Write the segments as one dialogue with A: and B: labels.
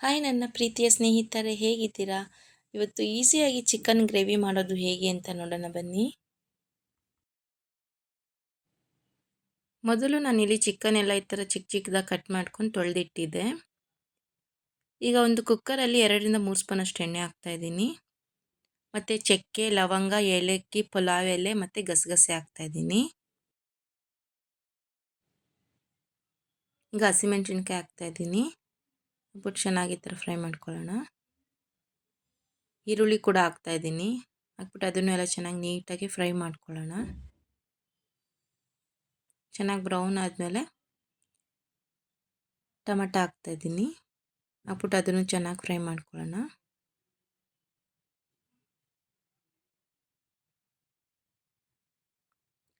A: Hi, ನನ್ನ ಪ್ರೀತಿಯ ಸ್ನೇಹಿತರೆ, ಹೇಗಿದ್ದೀರಾ? ಇವತ್ತು ಈಸಿಯಾಗಿ ಚಿಕನ್ ಗ್ರೇವಿ ಮಾಡೋದು ಹೇಗೆ ಅಂತ ನೋಡೋಣ ಬನ್ನಿ. ಮೊದಲು ನಾನಿಲ್ಲಿ ಚಿಕನ್ ಎಲ್ಲ ಈ ಥರ ಚಿಕ್ಕ ಚಿಕ್ಕದಾಗ ಕಟ್ ಮಾಡ್ಕೊಂಡು ತೊಳೆದಿಟ್ಟಿದ್ದೆ. ಈಗ ಒಂದು ಕುಕ್ಕರಲ್ಲಿ ಎರಡರಿಂದ ಮೂರು ಸ್ಪೂನ್ ಅಷ್ಟು ಎಣ್ಣೆ ಹಾಕ್ತಾಯಿದ್ದೀನಿ ಮತ್ತು ಚಕ್ಕೆ, ಲವಂಗ, ಏಲಕ್ಕಿ, ಪಲಾವ್ ಎಲೆ ಮತ್ತು ಗಸಗಸೆ ಹಾಕ್ತಾಯಿದ್ದೀನಿ ಈಗ ಹಸಿಮೆಣ್ಸಿನ್ಕಾಯಿ ಹಾಕ್ತಾಯಿದ್ದೀನಿ ಬಿಟ್ಟು ಚೆನ್ನಾಗಿ ಥರ ಫ್ರೈ ಮಾಡ್ಕೊಳ್ಳೋಣ. ಈರುಳ್ಳಿ ಕೂಡ ಹಾಕ್ತಾ ಇದ್ದೀನಿ. ಹಾಕ್ಬಿಟ್ಟು ಅದನ್ನು ಎಲ್ಲ ಚೆನ್ನಾಗಿ ನೀಟಾಗಿ ಫ್ರೈ ಮಾಡ್ಕೊಳ್ಳೋಣ. ಚೆನ್ನಾಗಿ ಬ್ರೌನ್ ಆದಮೇಲೆ ಟೊಮೆಟೊ ಹಾಕ್ತಾಯಿದ್ದೀನಿ ಹಾಕ್ಬಿಟ್ಟು ಅದನ್ನು ಚೆನ್ನಾಗಿ ಫ್ರೈ ಮಾಡ್ಕೊಳ್ಳೋಣ.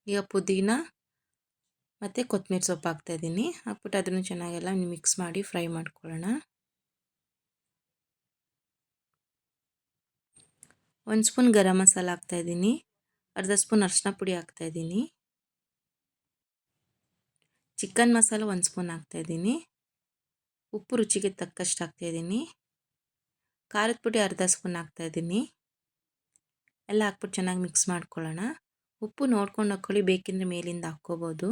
A: ಈಗ ಪುದೀನ ಮತ್ತು ಕೊತ್ತಂಬರಿ ಸೊಪ್ಪು ಹಾಕ್ತಾಯಿದ್ದೀನಿ ಹಾಕ್ಬಿಟ್ಟು ಅದನ್ನು ಚೆನ್ನಾಗೆಲ್ಲ ಮಿಕ್ಸ್ ಮಾಡಿ ಫ್ರೈ ಮಾಡ್ಕೊಳ್ಳೋಣ. ಒಂದು ಸ್ಪೂನ್ ಗರಂ ಮಸಾಲ ಹಾಕ್ತಾಯಿದ್ದೀನಿ ಅರ್ಧ ಸ್ಪೂನ್ ಅರಿಶಿನ ಪುಡಿ ಹಾಕ್ತಾಯಿದ್ದೀನಿ ಚಿಕನ್ ಮಸಾಲ ಒಂದು ಸ್ಪೂನ್ ಹಾಕ್ತಾಯಿದ್ದೀನಿ ಉಪ್ಪು ರುಚಿಗೆ ತಕ್ಕಷ್ಟು ಹಾಕ್ತಾಯಿದ್ದೀನಿ ಖಾರದ ಪುಡಿ ಅರ್ಧ ಸ್ಪೂನ್ ಹಾಕ್ತಾಯಿದ್ದೀನಿ ಎಲ್ಲ ಹಾಕ್ಬಿಟ್ಟು ಚೆನ್ನಾಗಿ ಮಿಕ್ಸ್ ಮಾಡ್ಕೊಳ್ಳೋಣ. ಉಪ್ಪು ನೋಡ್ಕೊಂಡು ಹಾಕ್ಕೊಳ್ಳಿ ಬೇಕೆಂದರೆ ಮೇಲಿಂದ ಹಾಕ್ಕೋಬೋದು.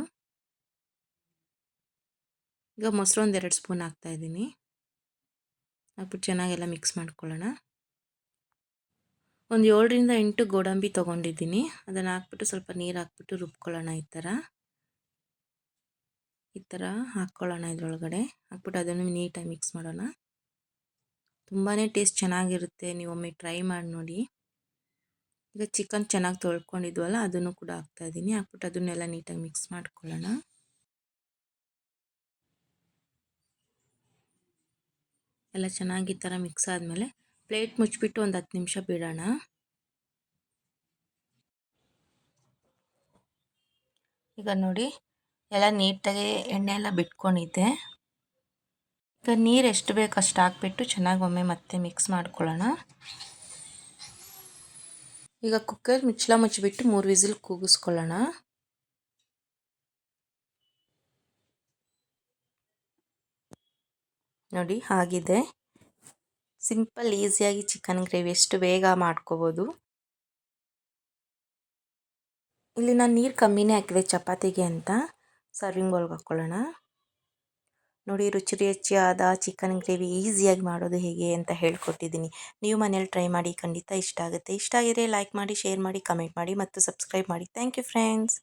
A: ಈಗ ಮೊಸರು ಒಂದು ಎರಡು ಸ್ಪೂನ್ ಹಾಕ್ತಾಯಿದ್ದೀನಿ ಹಾಕ್ಬಿಟ್ಟು ಚೆನ್ನಾಗೆಲ್ಲ ಮಿಕ್ಸ್ ಮಾಡ್ಕೊಳ್ಳೋಣ. ಒಂದು ಏಳರಿಂದ ಎಂಟು ಗೋಡಂಬಿ ತೊಗೊಂಡಿದ್ದೀನಿ. ಅದನ್ನು ಹಾಕ್ಬಿಟ್ಟು ಸ್ವಲ್ಪ ನೀರು ಹಾಕ್ಬಿಟ್ಟು ರುಬ್ಕೊಳ್ಳೋಣ ಈ ಥರ ಈ ಥರ ಹಾಕ್ಕೊಳ್ಳೋಣ ಇದರೊಳಗಡೆ. ಹಾಕ್ಬಿಟ್ಟು ಅದನ್ನು ನೀಟಾಗಿ ಮಿಕ್ಸ್ ಮಾಡೋಣ. ತುಂಬಾ ಟೇಸ್ಟ್ ಚೆನ್ನಾಗಿರುತ್ತೆ. ನೀವು ಒಮ್ಮೆ ಟ್ರೈ ಮಾಡಿ ನೋಡಿ. ಈಗ ಚಿಕನ್ ಚೆನ್ನಾಗಿ ತೊಳ್ಕೊಂಡಿದ್ವಲ್ಲ, ಅದನ್ನು ಕೂಡ ಹಾಕ್ತಾಯಿದ್ದೀನಿ ಹಾಕ್ಬಿಟ್ಟು ಅದನ್ನೆಲ್ಲ ನೀಟಾಗಿ ಮಿಕ್ಸ್ ಮಾಡ್ಕೊಳ್ಳೋಣ. ಎಲ್ಲ ಚೆನ್ನಾಗಿ ಈ ಥರ ಮಿಕ್ಸ್ ಆದಮೇಲೆ ಪ್ಲೇಟ್ ಮುಚ್ಚಿಬಿಟ್ಟು ಒಂದು ಹತ್ತು ನಿಮಿಷ ಬಿಡೋಣ. ಈಗ ನೋಡಿ, ಎಲ್ಲ ನೀಟಾಗಿ ಎಣ್ಣೆ ಎಲ್ಲ ಬಿಟ್ಕೊಂಡಿದ್ದೆ. ಈಗ ನೀರು ಎಷ್ಟು ಬೇಕು ಅಷ್ಟು ಹಾಕ್ಬಿಟ್ಟು ಚೆನ್ನಾಗಿ ಒಮ್ಮೆ ಮತ್ತೆ ಮಿಕ್ಸ್ ಮಾಡ್ಕೊಳ್ಳೋಣ. ಈಗ ಕುಕ್ಕರ್ ಮುಚ್ಚಳ ಮುಚ್ಚಿಬಿಟ್ಟು ಮೂರು ವಿಸಿಲ್ ಕೂಗಿಸ್ಕೊಳ್ಳೋಣ. ನೋಡಿ, ಹಾಗಿದೆ. ಸಿಂಪಲ್, ಈಸಿಯಾಗಿ ಚಿಕನ್ ಗ್ರೇವಿ ಎಷ್ಟು ಬೇಗ ಮಾಡ್ಕೋಬೋದು. ಇಲ್ಲಿ ನಾನು ನೀರು ಕಮ್ಮಿನೇ ಹಾಕಿದೆ ಚಪಾತಿಗೆ ಅಂತ. ಸರ್ವಿಂಗ್ ಬೌಲ್ಗೆ ಹಾಕ್ಕೊಳ್ಳೋಣ ನೋಡಿ, ರುಚಿ ರುಚಿಯಾದ ಚಿಕನ್ ಗ್ರೇವಿ ಈಸಿಯಾಗಿ ಮಾಡೋದು ಹೇಗೆ ಅಂತ ಹೇಳ್ಕೊಟ್ಟಿದ್ದೀನಿ. ನೀವು ಮನೇಲಿ ಟ್ರೈ ಮಾಡಿ, ಖಂಡಿತ ಇಷ್ಟ ಆಗುತ್ತೆ. ಇಷ್ಟ ಆಗಿದ್ರೆ ಲೈಕ್ ಮಾಡಿ ಶೇರ್ ಮಾಡಿ ಕಮೆಂಟ್ ಮಾಡಿ ಮತ್ತು ಸಬ್ಸ್ಕ್ರೈಬ್ ಮಾಡಿ. Thank you friends